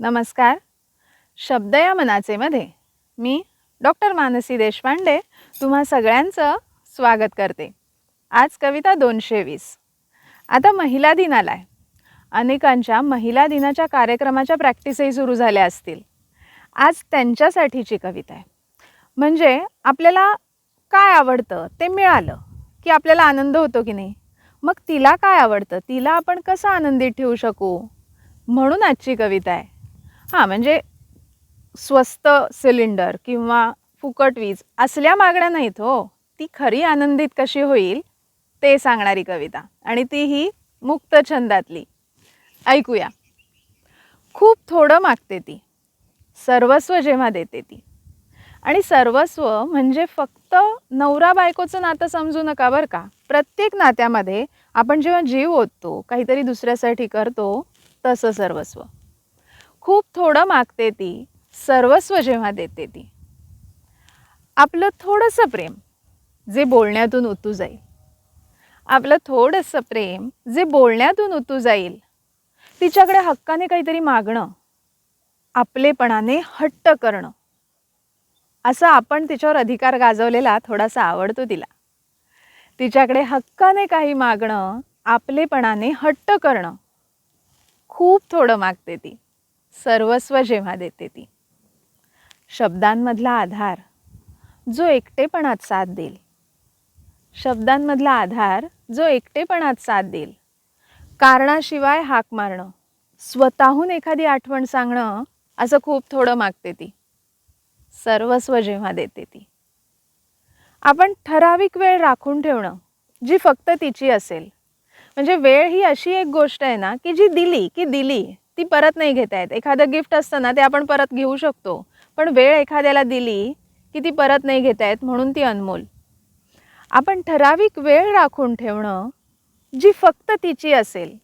नमस्कार. शब्द या मनाचेमध्ये मी डॉक्टर मानसी देशपांडे तुम्हा सगळ्यांचं स्वागत करते. आज कविता दोनशे वीस. आता महिला दिन आला आहे अनेकांच्या महिला दिनाच्या कार्यक्रमाच्या प्रॅक्टिसही सुरू झाल्या असतील. आज त्यांच्यासाठीची कविता आहे. म्हणजे आपल्याला काय आवडतं ते मिळालं की आपल्याला आनंद होतो की नाही? मग तिला काय आवडतं? तिला आपण कसं आनंदित ठेवू शकू? म्हणून आजची कविता आहे. हां म्हणजे स्वस्त सिलेंडर किंवा फुकट वीज असल्या मागण्या नाहीत हो. ती खरी आनंदित कशी होईल ते सांगणारी कविता. आणि ती ही मुक्त छंदातली. ऐकूया. खूप थोडं मागते ती. सर्वस्व जेव्हा देते ती. आणि सर्वस्व म्हणजे फक्त नवरा बायकोचं नातं समजू नका बरं का. प्रत्येक नात्यामध्ये आपण जेव्हा जीव ओततो काहीतरी दुसऱ्यासाठी करतो तसं सर्वस्व. खूप थोडं मागते ती सर्वस्व जेव्हा देते ती. आपलं थोडंसं प्रेम जे बोलण्यातून उतू जाईल. आपलं थोडंसं प्रेम जे बोलण्यातून उतू जाईल. तिच्याकडे हक्काने काहीतरी मागणं आपलेपणाने हट्ट करणं असं आपण तिच्यावर अधिकार गाजवलेला थोडासा आवडतो तिला. तिच्याकडे हक्काने काही मागणं आपलेपणाने हट्ट करणं खूप थोडं मागते ती. सर्वस्व जेव्हा देते ती. शब्दांमधला आधार जो एकटेपणात साथ देईल. शब्दांमधला आधार जो एकटेपणात साथ देईल. कारणाशिवाय हाक मारणं स्वतःहून एखादी आठवण सांगणं असं खूप थोडं मागते ती. सर्वस्व जेव्हा देते ती. आपण ठराविक वेळ राखून ठेवणं जी फक्त तिची असेल. म्हणजे वेळ ही अशी एक गोष्ट आहे ना की जी दिली की दिली. ती परत नाही घेता येत. एखादं गिफ्ट असतं ना ते आपण परत घेऊ शकतो. पण वेळ एखाद्याला दिली की ती परत नाही घेता येत म्हणून ती अनमोल. आपण ठराविक वेळ राखून ठेवणं जी फक्त तिची असेल.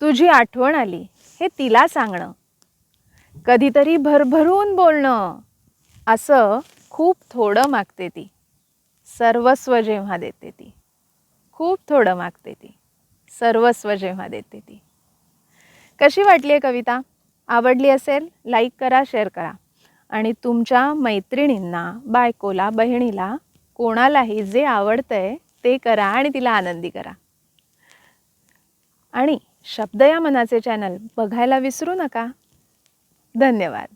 तुझी आठवण आली हे तिला सांगणं. कधीतरी भरभरून बोलणं असं खूप थोडं मागते ती. सर्वस्व जेव्हा देते ती. खूप थोडं मागते ती. सर्वस्व जेव्हा देते ती. कशी वाटली आहे कविता? आवडली असेल लाईक करा शेअर करा. आणि तुमच्या मैत्रिणींना बायकोला बहिणीला कोणालाही जे आवडतं आहे ते करा आणि तिला आनंदी करा. आणि शब्द या मनाचे चॅनल बघायला विसरू नका. धन्यवाद.